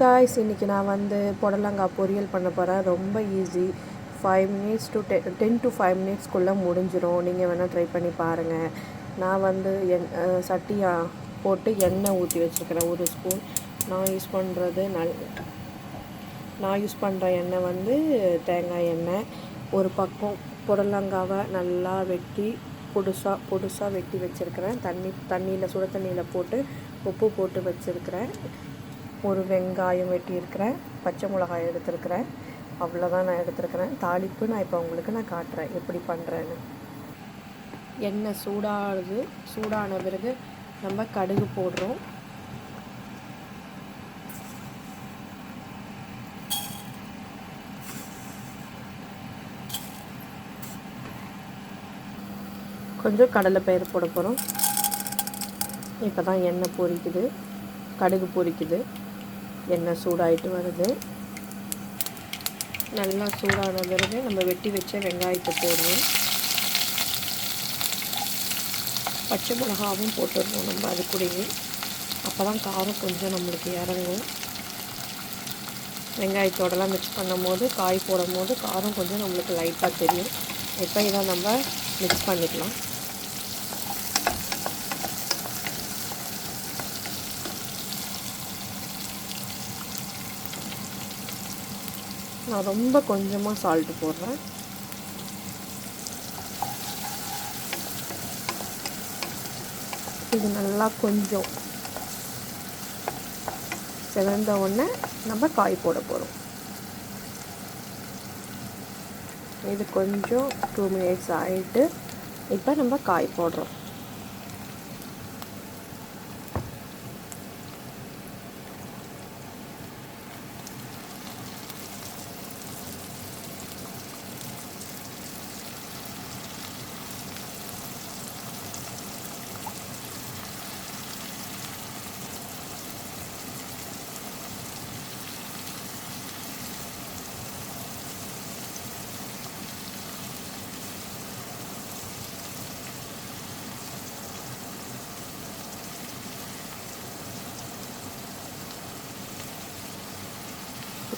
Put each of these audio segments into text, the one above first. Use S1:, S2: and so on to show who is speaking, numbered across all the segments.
S1: Guys இன்றைக்கி நான் வந்து புடலங்காய் பொரியல் பண்ண போகிறேன் ரொம்ப easy five minutes to ten ten to five மினிட்ஸ்க்குள்ளே முடிஞ்சிடும் நீங்கள் வேணால் ட்ரை பண்ணி பாருங்கள் நான் வந்து எண் சட்டியாக போட்டு எண்ணெய் ஊற்றி வச்சுருக்கிறேன். ஒரு ஸ்பூன் நான் யூஸ் பண்ணுறது நல் நான் யூஸ் பண்ணுற எண்ணெய் வந்து தேங்காய் எண்ணெய். ஒரு பக்கம் புடலங்காவை நல்லா வெட்டி பொடுசாக பொடுசாக வெட்டி வச்சுருக்கிறேன். தண்ணி தண்ணியில் சுட தண்ணியில் போட்டு உப்பு போட்டு வச்சுருக்கிறேன். ஒரு வெங்காயம் வெட்டியிருக்கிறேன் பச்சை மிளகாய் எடுத்துருக்கிறேன். அவ்வளோதான் நான் எடுத்துருக்கிறேன். தாளிப்பு நான் இப்போ உங்களுக்கு நான் காட்டுறேன். எப்படி பண்ணுறேன்னு எண்ணெய் சூடாகுது. சூடான பிறகு நம்ம கடுகு போடுறோம். கொஞ்சம் கடலைப்பயிறு போட போகிறோம் இப்போ தான் எண்ணெய் பொரிக்குது. கடுகு பொரிக்குது. எண்ணெய் சூடாகிட்டு வருது. நல்லா சூடான பிறகு நம்ம வெட்டி வச்ச வெங்காயத்தை போடுவோம் பச்சை மிளகாவும் போட்டுருவோம் நம்ம அது கூடயே. அப்போ தான் காரம் கொஞ்சம் நம்மளுக்கு இறங்கும். வெங்காயத்தோடலாம் மிக்ஸ் பண்ணும் போது காய் போடும் போது காரம் கொஞ்சம் நம்மளுக்கு லைட்டாக தெரியும். இப்போ இதை நம்ம மிக்ஸ் பண்ணிக்கலாம். நான் ரொம்ப கொஞ்சமாக சால்ட்டு போடுறேன். இது நல்லா கொஞ்சம் செவந்த உடனே நம்ம காய் போட போகிறோம் இது கொஞ்சம் டூ மினிட்ஸ் ஆகிட்டு இப்போ நம்ம காய் போடுறோம்.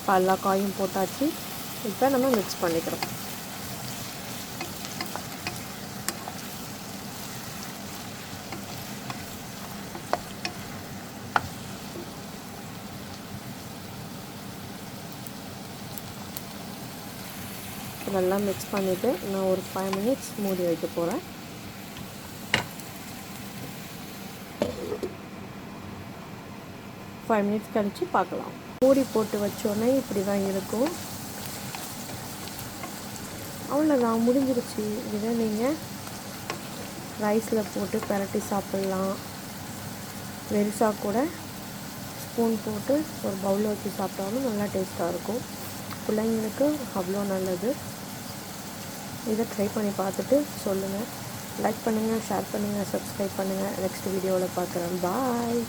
S1: இப்போ எல்லா காயும் போட்டாச்சு. இப்போ நம்ம மிக்ஸ் பண்ணிக்கிறோம். இதெல்லாம் மிக்ஸ் பண்ணிவிட்டு நான் ஒரு ஃபைவ் மினிட்ஸ் மூடி வைக்க போகிறேன் ஃபைவ் மினிட்ஸ் கழித்து பார்க்கலாம். மூடி போட்டு வச்சோன்னே இப்படி தான் இருக்கும். அவ்வளோதான் முடிஞ்சிருச்சு. இதை நீங்கள் ரைஸில் போட்டு பரட்டி சாப்பிட்லாம். வெரிசா கூட ஸ்பூன் போட்டு ஒரு பவுலில் வச்சு சாப்பிட்டாலும் நல்லா டேஸ்ட்டாக இருக்கும். பிள்ளைங்களுக்கு அவ்வளோ நல்லது. இதை ட்ரை பண்ணி பார்த்துட்டு சொல்லுங்கள் லைக் பண்ணுங்கள் ஷேர் பண்ணுங்கள் சப்ஸ்கிரைப் பண்ணுங்கள் நெக்ஸ்ட் வீடியோவில் பார்க்குறேன். பாய்